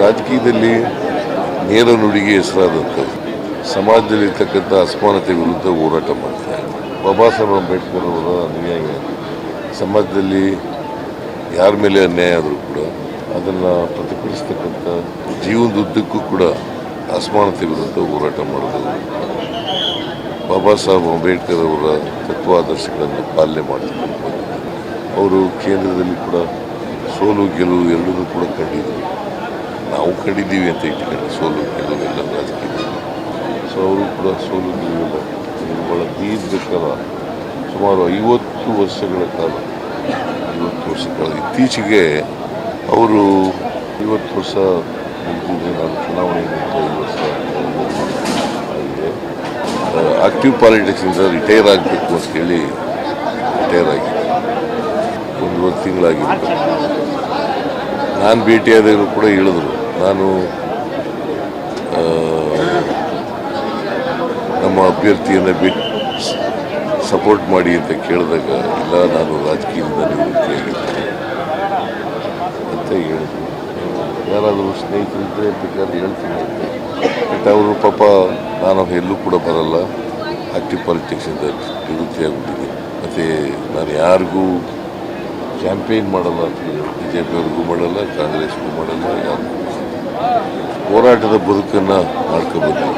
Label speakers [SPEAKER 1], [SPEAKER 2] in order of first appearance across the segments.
[SPEAKER 1] ರಾಜಕೀಯದಲ್ಲಿ ನೇರ ನುಡಿಗೆ ಹೆಸರಾದಂಥದ್ದು. ಸಮಾಜದಲ್ಲಿರ್ತಕ್ಕಂಥ ಅಸಮಾನತೆ ವಿರುದ್ಧ ಹೋರಾಟ ಮಾಡ್ತಾರೆ ಬಾಬಾ ಸಾಹೇಬ್ ಅಂಬೇಡ್ಕರ್ ಅವರ ಅನ್ಯಾಯ ಸಮಾಜದಲ್ಲಿ ಯಾರ ಮೇಲೆ ಅನ್ಯಾಯ ಆದರೂ ಕೂಡ ಅದನ್ನು ಪ್ರತಿಫಲಿಸ್ತಕ್ಕಂಥ ಜೀವನದುದ್ದಕ್ಕೂ ಕೂಡ ಅಸಮಾನತೆ ವಿರುದ್ಧ ಹೋರಾಟ ಮಾಡೋದು. ಬಾಬಾ ಸಾಹೇಬ್ ಅಂಬೇಡ್ಕರ್ ಅವರ ತತ್ವಾದರ್ಶಗಳನ್ನು ಪಾಲನೆ ಮಾಡ್ತಕ್ಕಂಥ ಅವರು ಕೇಂದ್ರದಲ್ಲಿ ಕೂಡ ಸೋಲು ಗೆಲುವು ಎರಡನ್ನೂ ಕೂಡ ಕಂಡಿದ್ದರು. ನಾವು ಕಂಡಿದ್ದೀವಿ ಅಂತ ಇಟ್ಕೊಂಡು ಸೋಲು ಗೆಲುವು ಎಲ್ಲ ರಾಜಕೀಯದಲ್ಲಿ. ಸೊ, ಅವರು ಕೂಡ ಸೋಲು ಗೆಲುವೆಲ್ಲ ಬಹಳ ದೀರ್ಘಕಾಲ ಸುಮಾರು ಐವತ್ತು ವರ್ಷಗಳ ಕಾಲ, ಐವತ್ತು ವರ್ಷ ಕಾಲ. ಇತ್ತೀಚೆಗೆ ಅವರು ಐವತ್ತು ವರ್ಷ ಮುಗಿದಿದೆ. ನಾನು ಚುನಾವಣೆ ಐದು ವರ್ಷ. ಆಗಿದೆ ಆಕ್ಟಿವ್ ಪಾಲಿಟಿಕ್ಸಿಂದ ರಿಟೈರ್ ಆಗಬೇಕು ಅಂತ ಹೇಳಿ ರಿಟೈರ್ ಆಗಿದೆ ಒಂದೂವರೆ ತಿಂಗಳಾಗಿತ್ತು ನಾನು ಭೇಟಿಯಾದವರು ಕೂಡ ಹೇಳಿದ್ರು. ನಾನು ನಮ್ಮ ಅಭ್ಯರ್ಥಿಯನ್ನು ಭೇಟಿ ಸಪೋರ್ಟ್ ಮಾಡಿ ಅಂತ ಕೇಳಿದಾಗ, ಇಲ್ಲ, ನಾನು ರಾಜಕೀಯದಿಂದ ನಿವೃತ್ತಿಯಾಗಿದ್ದೇನೆ ಅಂತ ಹೇಳಿದ್ರು. ಯಾರಾದರೂ ಸ್ನೇಹಿತರಿದ್ದರೆ ಬೇಕಾದ್ರೆ ಹೇಳ್ತೀನಿ ಅಂತ. ಬಟ್ ಅವರು ಪಾಪ, ನಾನು ಎಲ್ಲೂ ಕೂಡ ಬರಲ್ಲ. ಆಕ್ಟಿವ್ ಪಾಲಿಟಿಕ್ಸಿಂದ ನಿವೃತ್ತಿಯಾಗ್ಬಿಟ್ಟಿದ್ದೀನಿ ಮತ್ತು ನಾನು ಯಾರಿಗೂ ಕ್ಯಾಂಪೇನ್ ಮಾಡಲ್ಲ ಬಿ ಜೆ ಪಿಯವ್ರಿಗೂ ಮಾಡಲ್ಲ, ಕಾಂಗ್ರೆಸ್ಗೂ ಮಾಡಲ್ಲ ಯಾರು ಹೋರಾಟದ ಬದುಕನ್ನು ಮಾಡ್ಕೋಬೇಕು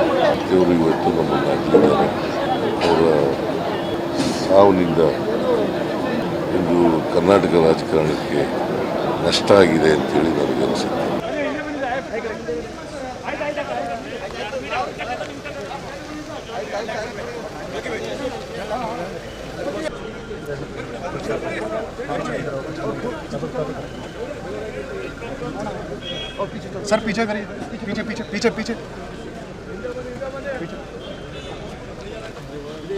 [SPEAKER 1] ದೇವರು ಇವತ್ತು ನಮ್ಮನ್ನು ಅವರ ಸಾವಿನಿಂದ ಇಂದು ಕರ್ನಾಟಕ ರಾಜಕಾರಣಕ್ಕೆ ನಷ್ಟ ಆಗಿದೆ ಅಂತೇಳಿ ನನಗನ್ಸುತ್ತೆ
[SPEAKER 2] सर पीछे करिए पीछे पीछे पीछे पीछे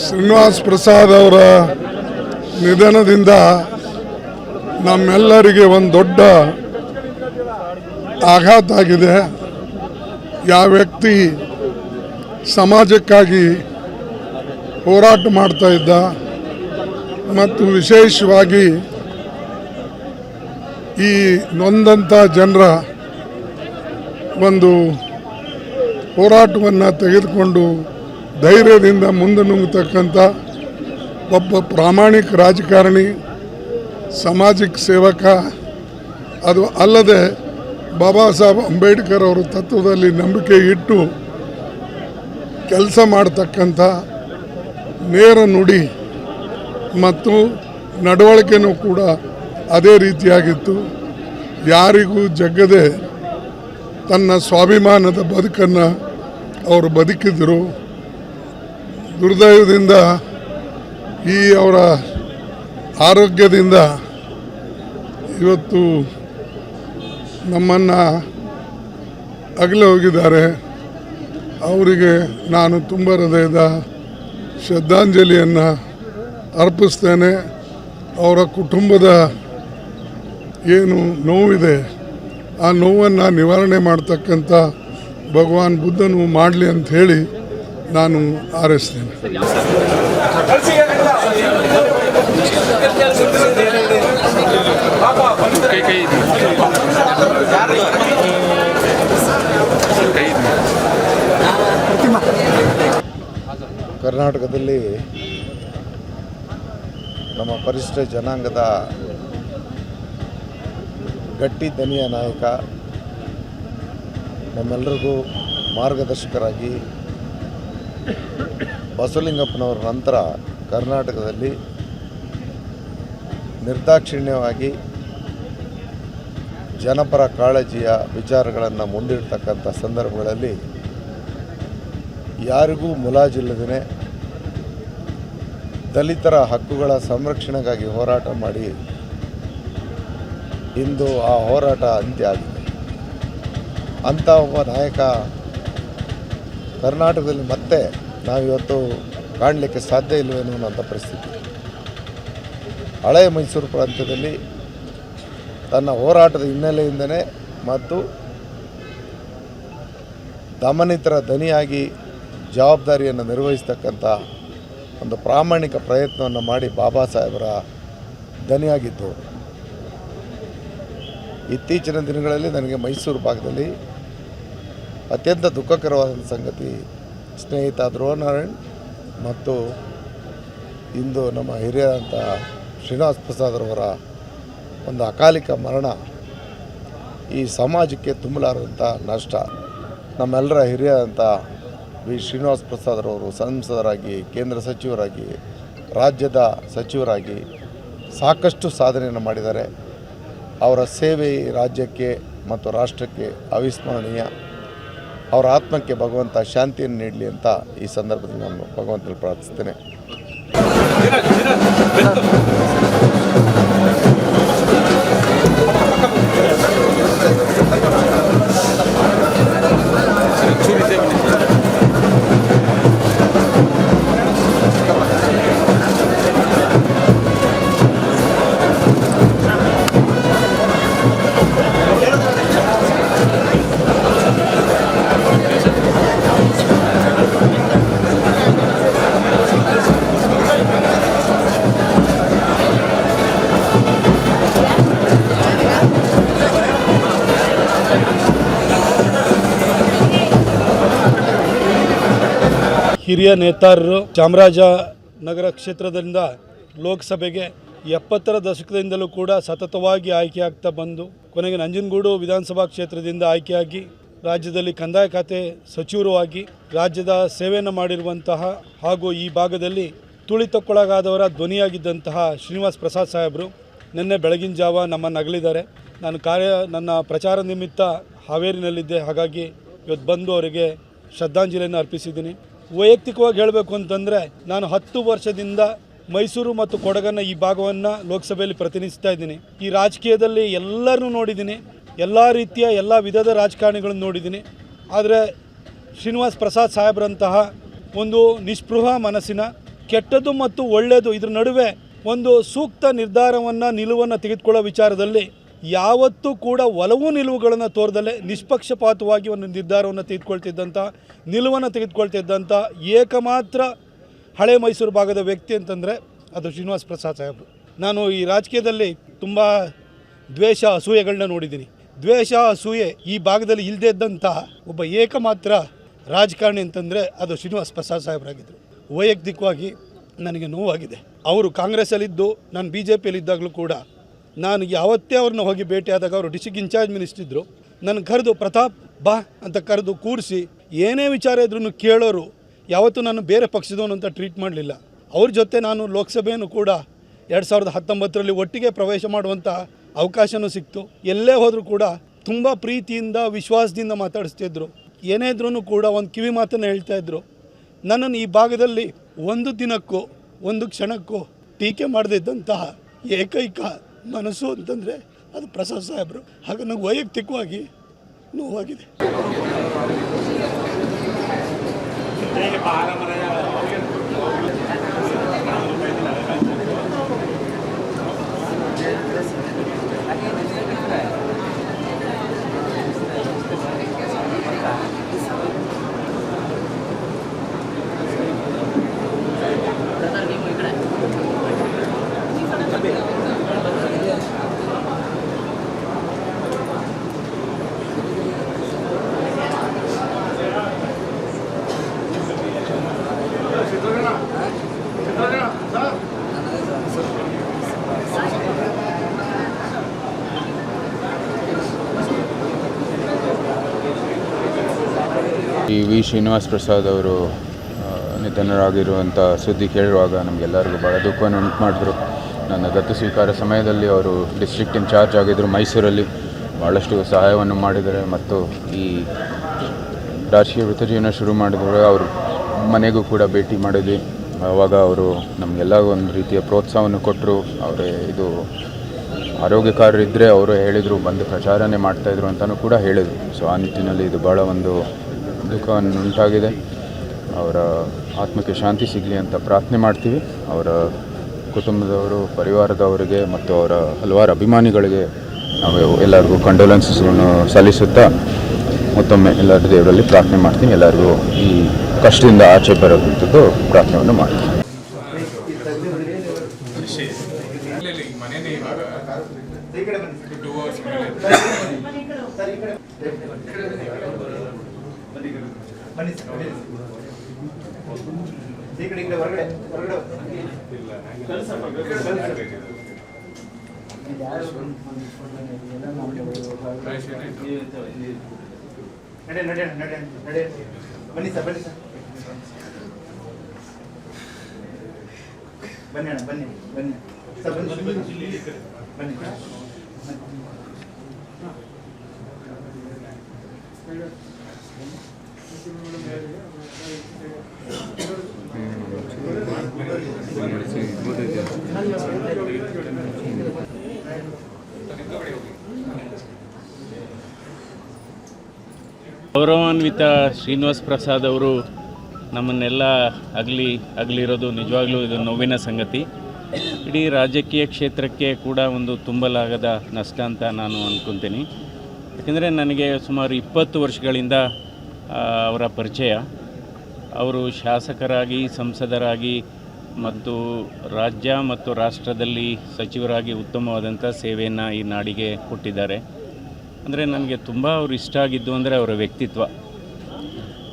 [SPEAKER 3] ಶ್ರೀನಿವಾಸ್ ಪ್ರಸಾದ್ ಅವರ ನಿಧನದಿಂದ ನಮ್ಮೆಲ್ಲರಿಗೆ ಒಂದು ದೊಡ್ಡ ಆಘಾತ ಆಗಿದೆ. ಯಾವ ವ್ಯಕ್ತಿ ಸಮಾಜಕ್ಕಾಗಿ ಹೋರಾಟ ಮಾಡ್ತಾ ಇದ್ದ ಮತ್ತು ವಿಶೇಷವಾಗಿ ಈ ನೊಂದಂಥ ಜನರ ಒಂದು ಹೋರಾಟವನ್ನು ತೆಗೆದುಕೊಂಡು ಧೈರ್ಯದಿಂದ ಮುಂದೆ ನುಂಗತಕ್ಕಂಥ ಒಬ್ಬ ಪ್ರಾಮಾಣಿಕ ರಾಜಕಾರಣಿ, ಸಾಮಾಜಿಕ ಸೇವಕ, ಅದು ಅಲ್ಲದೆ ಬಾಬಾ ಸಾಹೇಬ್ ಅಂಬೇಡ್ಕರ್ ಅವರ ತತ್ವದಲ್ಲಿ ನಂಬಿಕೆ ಇಟ್ಟು ಕೆಲಸ ಮಾಡತಕ್ಕಂಥ ನೇರ ನುಡಿ ಮತ್ತು ನಡವಳಿಕೆನೂ ಕೂಡ ಅದೇ ರೀತಿಯಾಗಿತ್ತು. ಯಾರಿಗೂ ಜಗ್ಗದೆ ತನ್ನ ಸ್ವಾಭಿಮಾನದ ಬದುಕನ್ನು ಅವರು ಬದುಕಿದ್ರು. ದುರ್ದೈವದಿಂದ ಈ ಅವರ ಆರೋಗ್ಯದಿಂದ ಇವತ್ತು ನಮ್ಮನ್ನು ಅಗಲ ಹೋಗಿದ್ದಾರೆ. ಅವರಿಗೆ ನಾನು ತುಂಬ ಹೃದಯದ ಶ್ರದ್ಧಾಂಜಲಿಯನ್ನು ಅರ್ಪಿಸ್ತೇನೆ. ಅವರ ಕುಟುಂಬದ ಏನು ನೋವಿದೆ ಆ ನೋವನ್ನು ನಿವಾರಣೆ ಮಾಡ್ತಕ್ಕಂಥ ಭಗವಾನ್ ಬುದ್ಧನು ಮಾಡಲಿ ಅಂತ ಹೇಳಿ ನಾನು ಆರೈಸ್ತೇನೆ.
[SPEAKER 4] ಕರ್ನಾಟಕದಲ್ಲಿ ನಮ್ಮ ಪರಿಶಿಷ್ಟ ಜನಾಂಗದ ಗಟ್ಟಿ ದನಿಯ ನಾಯಕ ನಮ್ಮೆಲ್ಲರಿಗೂ ಮಾರ್ಗದರ್ಶಕರಾಗಿ ಬಸವಲಿಂಗಪ್ಪನವರ ನಂತರ ಕರ್ನಾಟಕದಲ್ಲಿ ನಿರ್ದಾಕ್ಷಿಣ್ಯವಾಗಿ ಜನಪರ ಕಾಳಜಿಯ ವಿಚಾರಗಳನ್ನು ಮುಂದಿಡ್ತಕ್ಕಂಥ ಸಂದರ್ಭಗಳಲ್ಲಿ ಯಾರಿಗೂ ಮುಲಾಜಿಲ್ಲದೇ ದಲಿತರ ಹಕ್ಕುಗಳ ಸಂರಕ್ಷಣೆಗಾಗಿ ಹೋರಾಟ ಮಾಡಿ ಇಂದು ಆ ಹೋರಾಟ ಅಂತ್ಯ ಆಗಿದೆ. ಅಂಥ ಒಬ್ಬ ನಾಯಕ ಕರ್ನಾಟಕದಲ್ಲಿ ಮತ್ತೆ ನಾವಿವತ್ತು ಕಾಣಲಿಕ್ಕೆ ಸಾಧ್ಯ ಇಲ್ಲವೇನೋ ಅನ್ನೋಂಥ ಪರಿಸ್ಥಿತಿ. ಹಳೆಯ ಮೈಸೂರು ಪ್ರಾಂತ್ಯದಲ್ಲಿ ತನ್ನ ಹೋರಾಟದ ಹಿನ್ನೆಲೆಯಿಂದನೇ ಮತ್ತು ದಮನಿತರ ದನಿಯಾಗಿ ಜವಾಬ್ದಾರಿಯನ್ನು ನಿರ್ವಹಿಸ್ತಕ್ಕಂಥ ಒಂದು ಪ್ರಾಮಾಣಿಕ ಪ್ರಯತ್ನವನ್ನು ಮಾಡಿ ಬಾಬಾ ಸಾಹೇಬರ ದನಿಯಾಗಿದ್ದು ಇತ್ತೀಚಿನ ದಿನಗಳಲ್ಲಿ ನನಗೆ ಮೈಸೂರು ಭಾಗದಲ್ಲಿ ಅತ್ಯಂತ ದುಃಖಕರವಾದಂಥ ಸಂಗತಿ, ಸ್ನೇಹಿತ ಧ್ರುವನಾರಾಯಣ್ ಮತ್ತು ಇಂದು ನಮ್ಮ ಹಿರಿಯರಂಥ ಶ್ರೀನಿವಾಸ್ ಪ್ರಸಾದ್ರವರ ಒಂದು ಅಕಾಲಿಕ ಮರಣ ಈ ಸಮಾಜಕ್ಕೆ ತುಂಬಲಾರದಂಥ ನಷ್ಟ. ನಮ್ಮೆಲ್ಲರ ಹಿರಿಯರಂಥ ವಿ. ಶ್ರೀನಿವಾಸ್ ಪ್ರಸಾದ್ರವರು ಸಂಸದರಾಗಿ, ಕೇಂದ್ರ ಸಚಿವರಾಗಿ, ರಾಜ್ಯದ ಸಚಿವರಾಗಿ ಸಾಕಷ್ಟು ಸಾಧನೆಯನ್ನು ಮಾಡಿದ್ದಾರೆ. ಅವರ ಸೇವೆ ರಾಜ್ಯಕ್ಕೆ ಮತ್ತು ರಾಷ್ಟ್ರಕ್ಕೆ ಅವಿಸ್ಮರಣೀಯ. ಅವರ ಆತ್ಮಕ್ಕೆ ಭಗವಂತ ಶಾಂತಿಯನ್ನು ನೀಡಲಿ ಅಂತ ಈ ಸಂದರ್ಭದಲ್ಲಿ ನಾನು ಭಗವಂತನಲ್ಲಿ ಪ್ರಾರ್ಥಿಸ್ತೇನೆ.
[SPEAKER 5] ಹಿರಿಯ ನೇತಾರರು ಚಾಮರಾಜನಗರ ಕ್ಷೇತ್ರದಿಂದ ಲೋಕಸಭೆಗೆ ಎಪ್ಪತ್ತರ ದಶಕದಿಂದಲೂ ಕೂಡ ಸತತವಾಗಿ ಆಯ್ಕೆಯಾಗ್ತಾ ಬಂದು, ಕೊನೆಗೆ ನಂಜನಗೂಡು ವಿಧಾನಸಭಾ ಕ್ಷೇತ್ರದಿಂದ ಆಯ್ಕೆಯಾಗಿ, ರಾಜ್ಯದಲ್ಲಿ ಕಂದಾಯ ಖಾತೆ ಸಚಿವರು ಆಗಿ ರಾಜ್ಯದ ಸೇವೆಯನ್ನು ಮಾಡಿರುವಂತಹ ಹಾಗೂ ಈ ಭಾಗದಲ್ಲಿ ತುಳಿತಕ್ಕೊಳಗಾದವರ ಧ್ವನಿಯಾಗಿದ್ದಂತಹ ಶ್ರೀನಿವಾಸ್ ಪ್ರಸಾದ್ ಸಾಹೇಬರು ನಿನ್ನೆ ಬೆಳಗಿನ ಜಾವ ನಮ್ಮನ್ನು ಅಗಲಿದ್ದಾರೆ. ನಾನು ಕಾರ್ಯ, ನನ್ನ ಪ್ರಚಾರ ನಿಮಿತ್ತ ಹಾವೇರಿನಲ್ಲಿದ್ದೆ. ಹಾಗಾಗಿ ಇವತ್ತು ಬಂದು ಅವರಿಗೆ ಶ್ರದ್ಧಾಂಜಲಿಯನ್ನು ಅರ್ಪಿಸಿದ್ದೀನಿ. ವೈಯಕ್ತಿಕವಾಗಿ ಹೇಳಬೇಕು ಅಂತಂದರೆ ನಾನು ಹತ್ತು ವರ್ಷದಿಂದ ಮೈಸೂರು ಮತ್ತು ಕೊಡಗನ್ನ ಈ ಭಾಗವನ್ನು ಲೋಕಸಭೆಯಲ್ಲಿ ಪ್ರತಿನಿಧಿಸ್ತಾ ಇದ್ದೀನಿ. ಈ ರಾಜಕೀಯದಲ್ಲಿ ಎಲ್ಲರನ್ನೂ ನೋಡಿದ್ದೀನಿ. ಎಲ್ಲ ರೀತಿಯ ಎಲ್ಲ ವಿಧದ ರಾಜಕಾರಣಿಗಳನ್ನು ನೋಡಿದ್ದೀನಿ. ಆದರೆ ಶ್ರೀನಿವಾಸ್ ಪ್ರಸಾದ್ ಸಾಹೇಬ್ರಂತಹ ಒಂದು ನಿಸ್ಪೃಹ ಮನಸ್ಸಿನ ಕೆಟ್ಟದ್ದು ಮತ್ತು ಒಳ್ಳೆಯದು ಇದ್ರ ನಡುವೆ ಒಂದು ಸೂಕ್ತ ನಿರ್ಧಾರವನ್ನು, ನಿಲುವನ್ನು ತೆಗೆದುಕೊಳ್ಳೋ ವಿಚಾರದಲ್ಲಿ ಯಾವತ್ತೂ ಕೂಡ ಒಲವು ನಿಲುವುಗಳನ್ನು ತೋರದಲ್ಲೇ ನಿಷ್ಪಕ್ಷಪಾತವಾಗಿ ಒಂದು ನಿರ್ಧಾರವನ್ನು ತೆಗೆದುಕೊಳ್ತಿದ್ದಂಥ ನಿಲುವನ್ನು ತೆಗೆದುಕೊಳ್ತಿದ್ದಂಥ ಏಕಮಾತ್ರ ಹಳೆ ಮೈಸೂರು ಭಾಗದ ವ್ಯಕ್ತಿ ಅಂತಂದರೆ ಅದು ಶ್ರೀನಿವಾಸ್ ಪ್ರಸಾದ್ ಸಾಹೇಬರು ನಾನು ಈ ರಾಜಕೀಯದಲ್ಲಿ ತುಂಬ ದ್ವೇಷ ಅಸೂಯೆಗಳನ್ನ ನೋಡಿದ್ದೀನಿ. ದ್ವೇಷ, ಅಸೂಯೆ ಈ ಭಾಗದಲ್ಲಿ ಇಲ್ಲದೆ ಇದ್ದಂತಹ ಒಬ್ಬ ಏಕಮಾತ್ರ ರಾಜಕಾರಣಿ ಅಂತಂದರೆ ಅದು ಶ್ರೀನಿವಾಸ್ ಪ್ರಸಾದ್ ಸಾಹೇಬರಾಗಿದ್ದರು ವೈಯಕ್ತಿಕವಾಗಿ ನನಗೆ ನೋವಾಗಿದೆ. ಅವರು ಕಾಂಗ್ರೆಸ್ಸಲ್ಲಿದ್ದು, ನಾನು ಬಿ ಜೆ ಪಿಯಲ್ಲಿದ್ದಾಗಲೂ ಕೂಡ ನಾನು ಯಾವತ್ತೇ ಅವ್ರನ್ನ ಹೋಗಿ ಭೇಟಿಯಾದಾಗ ಅವರು ಡಿಸ್ಟಿಕ್ ಇನ್ಚಾರ್ಜ್ ಮಿನಿಸ್ಟರ್ ಇದ್ದರು ನನ್ನ ಕರೆದು, ಪ್ರತಾಪ್, ಬಾ, ಅಂತ ಕರೆದು ಕೂರಿಸಿ, ಏನೇ ವಿಚಾರ ಇದ್ರೂ ಕೇಳೋರು, ಯಾವತ್ತೂ ನಾನು ಬೇರೆ ಪಕ್ಷದವನು ಅಂತ ಟ್ರೀಟ್ ಮಾಡಲಿಲ್ಲ. ಅವ್ರ ಜೊತೆ ನಾನು ಲೋಕಸಭೆಯನ್ನು ಕೂಡ ಎರಡು ಸಾವಿರದ ಹತ್ತೊಂಬತ್ತರಲ್ಲಿ ಒಟ್ಟಿಗೆ ಪ್ರವೇಶ ಮಾಡುವಂಥ ಅವಕಾಶವೂ ಸಿಕ್ತು. ಎಲ್ಲೇ ಹೋದರೂ ಕೂಡ ತುಂಬ ಪ್ರೀತಿಯಿಂದ, ವಿಶ್ವಾಸದಿಂದ ಮಾತಾಡಿಸ್ತಿದ್ರು ಏನೇ ಇದ್ರೂ ಕೂಡ ಒಂದು ಕಿವಿ ಮಾತನ್ನು ಹೇಳ್ತಾ ಇದ್ರು. ನನ್ನನ್ನು ಈ ಭಾಗದಲ್ಲಿ ಒಂದು ದಿನಕ್ಕೂ, ಒಂದು ಕ್ಷಣಕ್ಕೂ ಟೀಕೆ ಮಾಡದಿದ್ದಂತಹ ಏಕೈಕ ಮನಸ್ಸು ಅಂತಂದರೆ ಅದು ಪ್ರಸಾದ್ ಸಾಹೇಬರು. ಹಾಗೆ ನನಗೆ ವೈಯಕ್ತಿಕವಾಗಿ ನೋವಾಗಿದೆ.
[SPEAKER 6] ಈ ವಿ ಶ್ರೀನಿವಾಸ್ ಪ್ರಸಾದ್ ಅವರು ನಿಧನರಾಗಿರುವಂಥ ಸುದ್ದಿ ಕೇಳುವಾಗ ನಮಗೆಲ್ಲರಿಗೂ ಭಾಳ ದುಃಖವನ್ನು ಉಂಟು ಮಾಡಿದ್ರು ನನ್ನ ದತ್ತು ಸ್ವೀಕಾರ ಸಮಯದಲ್ಲಿ ಅವರು ಡಿಸ್ಟ್ರಿಕ್ಟ್ ಇನ್ಚಾರ್ಜ್ ಆಗಿದ್ದರು ಮೈಸೂರಲ್ಲಿ. ಭಾಳಷ್ಟು ಸಹಾಯವನ್ನು ಮಾಡಿದ್ದಾರೆ ಮತ್ತು ಈ ರಾಜಕೀಯ ವೃತ್ತಜೀವನ ಶುರು ಮಾಡಿದ್ರು ಅವರು ಮನೆಗೂ ಕೂಡ ಭೇಟಿ ಮಾಡಿದ್ವಿ. ಆವಾಗ ಅವರು ನಮಗೆಲ್ಲ ಒಂದು ರೀತಿಯ ಪ್ರೋತ್ಸಾಹವನ್ನು ಕೊಟ್ಟರು ಅವರೇ ಇದು ಆರೋಗ್ಯಕಾರರಿದ್ದರೆ ಅವರು ಹೇಳಿದರು, ಬಂದು ಪ್ರಚಾರನೇ ಮಾಡ್ತಾಯಿದ್ರು ಅಂತಲೂ ಕೂಡ ಹೇಳಿದರು. ಸೊ ಆ ನಿಟ್ಟಿನಲ್ಲಿ ಇದು ಭಾಳ ಒಂದು ದುಃಖವನ್ನು ಉಂಟಾಗಿದೆ ಅವರ ಆತ್ಮಕ್ಕೆ ಶಾಂತಿ ಸಿಗಲಿ ಅಂತ ಪ್ರಾರ್ಥನೆ ಮಾಡ್ತೀವಿ. ಅವರ ಕುಟುಂಬದವರು, ಪರಿವಾರದವರಿಗೆ ಮತ್ತು ಅವರ ಹಲವಾರು ಅಭಿಮಾನಿಗಳಿಗೆ ನಾವು ಎಲ್ಲರಿಗೂ ಕಂಡೋಲೆನ್ಸಸ್ಗಳನ್ನು ಸಲ್ಲಿಸುತ್ತಾ ಮತ್ತೊಮ್ಮೆ ಎಲ್ಲರ ದೇವರಲ್ಲಿ ಪ್ರಾರ್ಥನೆ ಮಾಡ್ತೀನಿ. ಎಲ್ಲರಿಗೂ ಈ ಕಷ್ಟದಿಂದ ಆಚೆ ಬರೋದಂಥದ್ದು ಪ್ರಾರ್ಥನೆಯನ್ನು ಮಾಡ್ತೀನಿ.
[SPEAKER 2] ಬನ್ನಿ ಸರ್ ಬನ್ನಿ ಸರ್ ಬನ್ನಿ ಅಣ್ಣ ಬನ್ನಿ ಬನ್ನಿ ಸರ್ ಬನ್ನಿ ಬನ್ನಿ
[SPEAKER 7] ಗೌರವಾನ್ವಿತ ಶ್ರೀನಿವಾಸ್ ಪ್ರಸಾದ್ ಅವರು ನಮ್ಮನ್ನೆಲ್ಲ ಅಗಲಿ ಅಗಲಿರೋದು, ನಿಜವಾಗ್ಲೂ ಇದು ನೋವಿನ ಸಂಗತಿ. ಇಡೀ ರಾಜಕೀಯ ಕ್ಷೇತ್ರಕ್ಕೆ ಕೂಡ ಒಂದು ತುಂಬಲಾಗದ ನಷ್ಟ ಅಂತ ನಾನು ಅಂದ್ಕೊತೀನಿ ಯಾಕೆಂದರೆ ನನಗೆ ಸುಮಾರು ಇಪ್ಪತ್ತು ವರ್ಷಗಳಿಂದ ಅವರ ಪರಿಚಯ. ಅವರು ಶಾಸಕರಾಗಿ, ಸಂಸದರಾಗಿ ಮತ್ತು ರಾಜ್ಯ ಮತ್ತು ರಾಷ್ಟ್ರದಲ್ಲಿ ಸಚಿವರಾಗಿ ಉತ್ತಮವಾದಂಥ ಸೇವೆಯನ್ನು ಈ ನಾಡಿಗೆ ಕೊಟ್ಟಿದ್ದಾರೆ. ಅಂದರೆ ನನಗೆ ತುಂಬ ಅವರು ಇಷ್ಟ ಆಗಿದ್ದು ಅಂದರೆ ಅವರ ವ್ಯಕ್ತಿತ್ವ.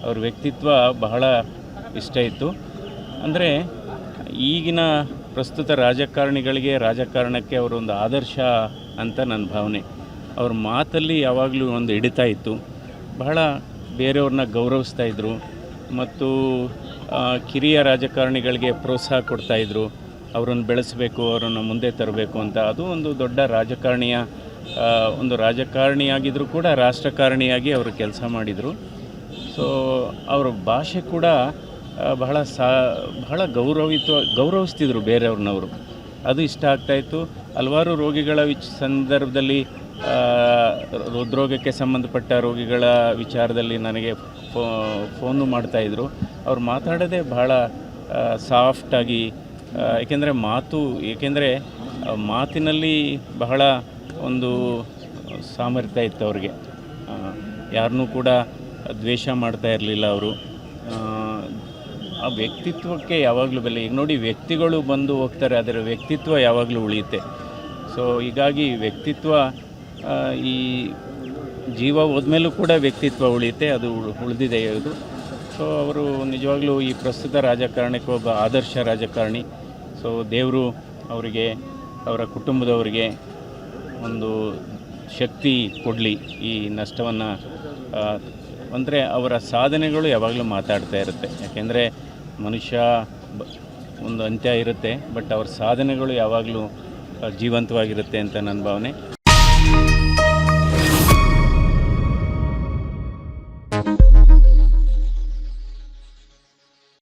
[SPEAKER 7] ಅವ್ರ ವ್ಯಕ್ತಿತ್ವ ಬಹಳ ಇಷ್ಟ ಇತ್ತು. ಅಂದರೆ ಈಗಿನ ಪ್ರಸ್ತುತ ರಾಜಕಾರಣಿಗಳಿಗೆ, ರಾಜಕಾರಣಕ್ಕೆ ಅವರೊಂದು ಆದರ್ಶ ಅಂತ ನನ್ನ ಭಾವನೆ. ಅವ್ರ ಮಾತಲ್ಲಿ ಯಾವಾಗಲೂ ಒಂದು ಹಿಡಿತಾ ಇತ್ತು. ಬಹಳ ಬೇರೆಯವ್ರನ್ನ ಗೌರವಿಸ್ತಾ ಇದ್ದರು ಮತ್ತು ಕಿರಿಯ ರಾಜಕಾರಣಿಗಳಿಗೆ ಪ್ರೋತ್ಸಾಹ ಕೊಡ್ತಾಯಿದ್ರು ಅವರನ್ನು ಬೆಳೆಸಬೇಕು, ಅವರನ್ನು ಮುಂದೆ ತರಬೇಕು ಅಂತ. ಅದು ಒಂದು ದೊಡ್ಡ ರಾಜಕಾರಣಿಯ ಒಂದು ರಾಜಕಾರಣಿಯಾಗಿದ್ದರೂ ಕೂಡ ರಾಷ್ಟ್ರಕಾರಣಿಯಾಗಿ ಅವರು ಕೆಲಸ ಮಾಡಿದರು. ಸೊ ಅವರ ಭಾಷೆ ಕೂಡ ಬಹಳ ಸಾ, ಬಹಳ ಗೌರವಿತ ಗೌರವಿಸ್ತಿದ್ರು ಬೇರೆಯವ್ರನ್ನವರು. ಅದು ಇಷ್ಟ ಆಗ್ತಾಯಿತ್ತು ಹಲವಾರು ರೋಗಿಗಳ ವಿಚ್, ಸಂದರ್ಭದಲ್ಲಿ ಹೃದ್ರೋಗಕ್ಕೆ ಸಂಬಂಧಪಟ್ಟ ರೋಗಿಗಳ ವಿಚಾರದಲ್ಲಿ ನನಗೆ ಫೋ, ಫೋನು ಮಾಡ್ತಾಯಿದ್ರು ಅವ್ರು ಮಾತಾಡೋದೇ ಬಹಳ ಸಾಫ್ಟಾಗಿ ಏಕೆಂದರೆ ಮಾತು, ಏಕೆಂದರೆ ಮಾತಿನಲ್ಲಿ ಬಹಳ ಒಂದು ಸಾಮರ್ಥ್ಯ ಇತ್ತು ಅವ್ರಿಗೆ. ಯಾರನ್ನೂ ಕೂಡ ದ್ವೇಷ ಮಾಡ್ತಾ ಇರಲಿಲ್ಲ ಅವರು. ಆ ವ್ಯಕ್ತಿತ್ವಕ್ಕೆ ಯಾವಾಗಲೂ ಬೆಲೆ, ಈಗ ನೋಡಿ ವ್ಯಕ್ತಿಗಳು ಬಂದು ಹೋಗ್ತಾರೆ ಅದರ ವ್ಯಕ್ತಿತ್ವ ಯಾವಾಗಲೂ ಉಳಿಯುತ್ತೆ. ಸೊ, ಹೀಗಾಗಿ ವ್ಯಕ್ತಿತ್ವ ಈ ಜೀವ ಹೋದ್ಮೇಲೂ ಕೂಡ ವ್ಯಕ್ತಿತ್ವ ಉಳಿಯುತ್ತೆ, ಅದು ಉಳ್- ಉಳಿದಿದೆ ಇದು ಸೊ ಅವರು ನಿಜವಾಗ್ಲೂ ಈ ಪ್ರಸ್ತುತ ರಾಜಕಾರಣಕ್ಕೆ ಒಬ್ಬ ಆದರ್ಶ ರಾಜಕಾರಣಿ. ಸೊ ದೇವರು ಅವರಿಗೆ, ಅವರ ಕುಟುಂಬದವರಿಗೆ ಒಂದು ಶಕ್ತಿ ಕೊಡಲಿ ಈ ನಷ್ಟವನ್ನು ಅಂದರೆ ಅವರ ಸಾಧನೆಗಳು ಯಾವಾಗಲೂ ಮಾತಾಡ್ತಾ ಇರುತ್ತೆ. ಯಾಕೆಂದರೆ ಮನುಷ್ಯ ಒಂದು ಅಂತ್ಯ ಇರುತ್ತೆ, ಬಟ್ ಅವ್ರ ಸಾಧನೆಗಳು ಯಾವಾಗಲೂ ಜೀವಂತವಾಗಿರುತ್ತೆ ಅಂತ ನನ್ನ ಭಾವನೆ.